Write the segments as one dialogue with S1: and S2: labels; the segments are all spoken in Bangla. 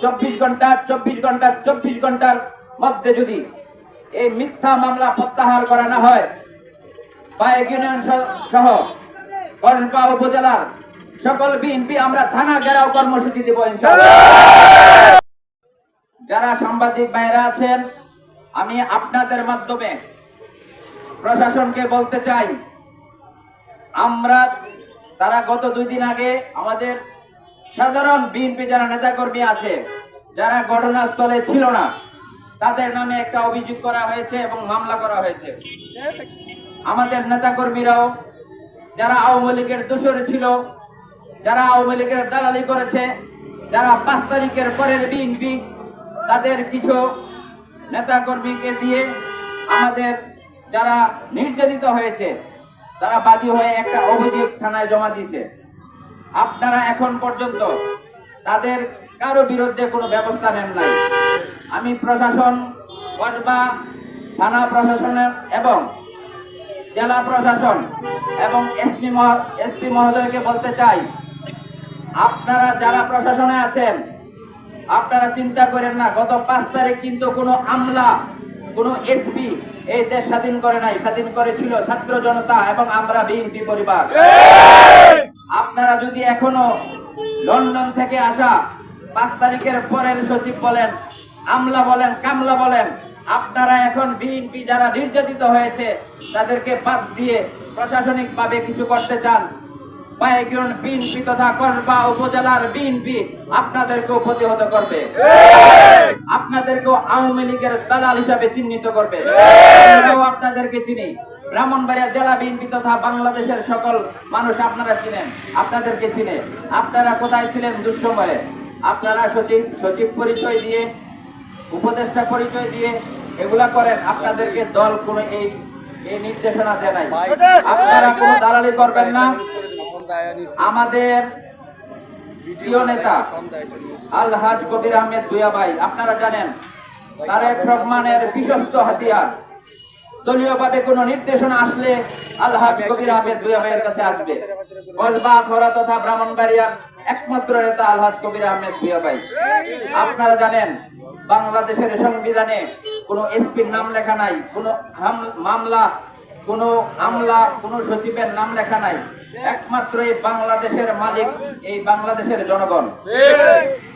S1: চব্বিশ ঘণ্টা চব্বিশ ঘণ্টা, চব্বিশ ঘণ্টার মধ্যে যদি এই মিথ্যা মামলা প্রত্যাহার করা না হয়, বায়েক ইউনিয়ন সহ- কসবা উপজেলার সকল বিএনপি আমরা থানা ঘেরাও কর্মসূচি দেব যারা সাংবাদিক বাইরা আছেন, আমি আপনাদের মাধ্যমে প্রশাসনকে বলতে চাই, আমরা, তারা গত দুই দিন আগে আমাদের সাধারণ বিএনপি যারা নেতাকর্মী আছে, যারা ঘটনাস্থলে ছিল না, তাদের নামে একটা অভিযোগ করা হয়েছে এবং মামলা করা হয়েছে। আমাদের নেতাকর্মীরাও যারা আওয়ামী লীগের দোষরে ছিল, যারা আওয়ামী লীগের দালালি করেছে, যারা পাঁচ তারিখের পরের বিএনপি, তাদের কিছু নেতাকর্মীকে দিয়ে আমাদের যারা নির্যাতিত হয়েছে, তারা বাদী হয়ে একটা অভিযোগ থানায় জমা দিয়েছে। আপনারা এখন পর্যন্ত তাদের কারও বিরুদ্ধে কোনো ব্যবস্থা নেন নাই। আমি প্রশাসন কসবা থানা প্রশাসনের এবং জেলা প্রশাসন এবং এসপি এসপি মহোদয়কে বলতে চাই, আপনারা যারা প্রশাসনে আছেন, আপনারা চিন্তা করেন না, গত পাঁচ তারিখ কিন্তু কোনো আমলা, কোনো এসপি এই দেশ স্বাধীন করে নাই। স্বাধীন করেছিল ছাত্র জনতা এবং আমরা বিএনপি পরিবার। আপনারা যদি এখনও লন্ডন থেকে আসা পাঁচ তারিখের পরের সচিব বলেন আমলা বলেন কামলা বলেন আপনারা এখন বিএনপি যারা নির্যাতিত হয়েছে তাদেরকে বাদ দিয়ে প্রশাসনিক ভাবে কিছু করতে চান। বায়গুন বিএনপি তথা কসবা উপজেলার বিএনপি আপনাদেরকেও প্রতিহত করবে। আপনাদেরকেও আওয়ামী লীগের দালাল হিসাবে চিহ্নিত করবে। আপনাদেরকে চিনি। ব্রাহ্মণবাড়িয়া জেলা বিএনপি তথা বাংলাদেশের সকল মানুষ আপনারা চিনেন আপনাদেরকে চিনে। আপনারা কোথায় ছিলেন দুঃসময়ে? আপনারা সচিব সচিব পরিচয় দিয়ে উপদেষ্টা পরিচয় দিয়ে এগুলা করেন আপনাদেরকে দল কোনো এই এই নির্দেশনা দেয় নাই। আপনারা কোনো দালালি করবেন না। আমাদের প্রিয় নেতা আলহাজ কবির আহমেদ ভুয়া ভাই আপনারা জানেন তারেক রহমানের বিশ্বস্ত হাতিয়ার। দলীয়ভাবে কোনো নির্দেশনা আসলে আলহাজ কবির আহমেদ ভুয়া ভাইয়ের কাছে আসবে। কসবা খরা তথা ব্রাহ্মণবাড়িয়ার একমাত্র নেতা আলহাজ কবির আহমেদ ভুয়া ভাই। আপনারা জানেন বাংলাদেশের সংবিধানে কোনো এসপির নাম লেখা নাই কোনো মামলা কোনো আমলা কোনো সচিবের নাম লেখা নাই। একমাত্র এই বাংলাদেশের মালিক এই বাংলাদেশের জনগণ।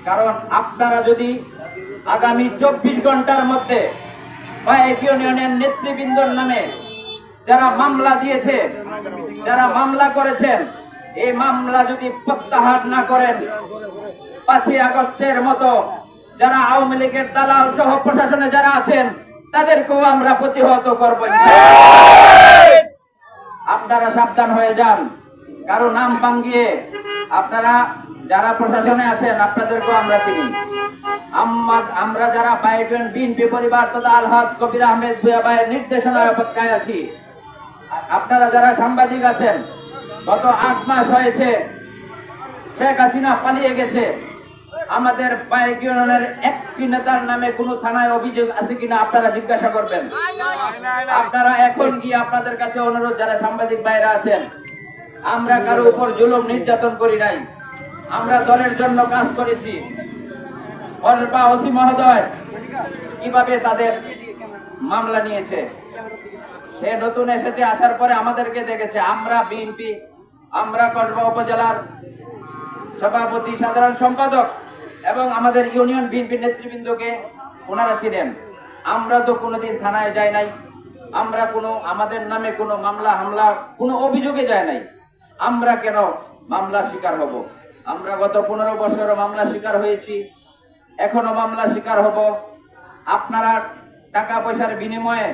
S1: কারণ আপনারা যদি আগামী চব্বিশ ঘণ্টার মধ্যে বায়েক ইউনিয়নের নেতৃবৃন্দর নামে যারা মামলা দিয়েছে, যারা মামলা করেছেন, এই মামলা যদি প্রত্যাহার না করেন, পাঁচই আগস্টের মতো যারা আওয়ামী লীগের দালাল সহ প্রশাসনে যারা আছেন, তাদেরকেও আমরা প্রতিহত করব আপনারা সাবধান হয়ে যান, কারও নাম ভাঙ্গিয়ে আপনারা যারা প্রশাসনে আছেন, আপনাদেরকেও আমরা চিনি। আম্মা- আমরা যারা বাইবেন বিএনপি পরিবার তথা আলহাজ কবির আহমেদ ভুয়া ভাইয়ের নির্দেশনায় অপেক্ষায় আছি। আপনারা যারা সাংবাদিক আছেন, গত আট মাস হয়েছে, শেখ হাসিনা পালিয়ে গেছে। আমাদের বাইক ইউনিয়নের একটি নেতার নামে কোনো থানায় অভিযোগ আছে কিনা আপনারা জিজ্ঞাসা করবেন। আপনারা এখন গিয়ে আপনাদের কাছে অনুরোধ, যারা সাংবাদিক বাইরে আছেন, আমরা কারও উপর জুলুম নির্যাতন করি নাই। আমরা দলের জন্য কাজ করেছি। কসবা ওসি মহোদয় কীভাবে তাদের মামলা নিয়েছে? সে নতুন এসেছে, আসার পরে আমাদেরকে দেখেছে। আমরা বিএনপি আমরা কসবা উপজেলার সভাপতি, সাধারণ সম্পাদক এবং আমাদের ইউনিয়ন বিএনপি নেতৃবৃন্দকে ওনারা ছিলেন আমরা তো কোনোদিন থানায় যাই নাই। আমরা কোনো, আমাদের নামে কোনো মামলা, হামলা, কোনো অভিযোগে যায় নাই। আমরা কেন মামলা শিকার হব? আমরা গত পনেরো বছর মামলা শিকার হয়েছি। এখনও মামলা শিকার হব। আপনারা টাকা পয়সার বিনিময়ে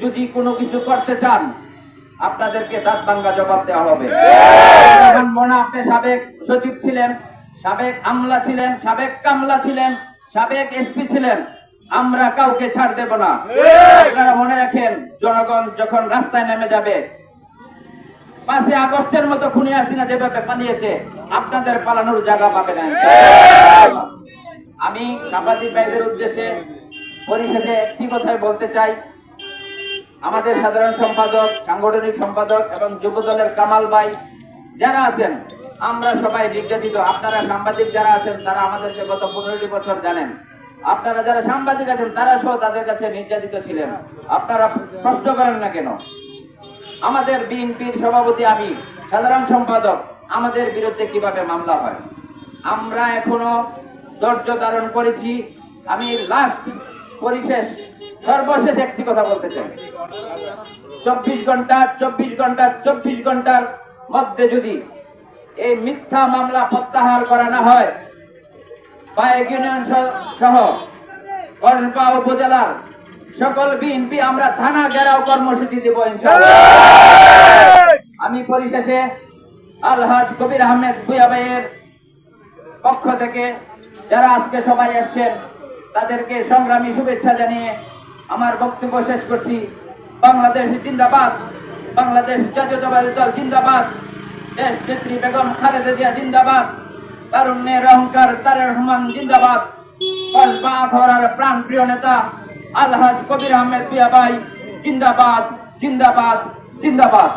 S1: যদি কোনো কিছু করতে চান, আপনাদেরকে দাঁত ভাঙ্গা জবাব দেওয়া হবে। আপনি সাবেক সচিব ছিলেন, সাবেক আমলা ছিলেন, সাবেক কামলা ছিলেন, সাবেক এসপি ছিলেন। আমরা কাউকে ছাড় দেব না। আপনারা মনে রাখেন, জনগণ যখন রাস্তায় নেমে যাবে, পাঁচই আগস্টের মতো খুনি আসিনা যেভাবে পালিয়েছে, আপনাদের পালানোর জায়গা পাবে না। আমি সাংবাদিক ভাইদের উদ্দেশ্যে পরিষদে একটি কথাই বলতে চাই? আমাদের সাধারণ সম্পাদক, সাংগঠনিক সম্পাদক এবং যুব দলের কামাল ভাই, যারা আছেন, আমরা সবাই নির্যাতিত। আপনারা সাংবাদিক যারা আছেন, তারা আমাদেরকে গত পনেরোটি বছর জানেন। আপনারা যারা সাংবাদিক আছেন, তারা সহ তাদের কাছে নির্যাতিত ছিলেন। আপনারা প্রশ্ন করেন না কেন? আমাদের বিএনপির সভাপতি আমি, সাধারণ সম্পাদক, আমাদের বিরুদ্ধে কীভাবে মামলা হয়? আমরা এখনও ধৈর্য ধারণ করেছি। আমি লাস্ট পরিশেষ, সর্বশেষ একটি কথা বলতে চাই। চব্বিশ ঘণ্টা চব্বিশ ঘণ্টা, চব্বিশ ঘণ্টার মধ্যে যদি এই মিথ্যা মামলা প্রত্যাহার করা না হয় বায়েক ইউনিয়ন সহ- কসবা উপজেলার সকল বিএনপি আমরা থানা ঘেরাও কর্মসূচি দেব আমি পরিশেষে আলহাজ কবির আহমেদ ভুয়া পক্ষ থেকে যারা আজকে সবাই আসছেন, তাদেরকে সংগ্রামী শুভেচ্ছা জানিয়ে আমার বক্তব্য শেষ করছি। বাংলাদেশ জিন্দাবাদ, বাংলাদেশ জাতীয়তাবাদী দল জিন্দাবাদ, দেশ নেত্রী বেগম খালেদা জিয়া জিন্দাবাদ, তারুণ্যের অহংকার তারের রহমান জিন্দাবাদ, কসবা আখড়ার প্রাণ প্রিয় নেতা আলহাজ কবির আহমেদ বিয়া ভাই জিন্দাবাদ জিন্দাবাদ জিন্দাবাদ।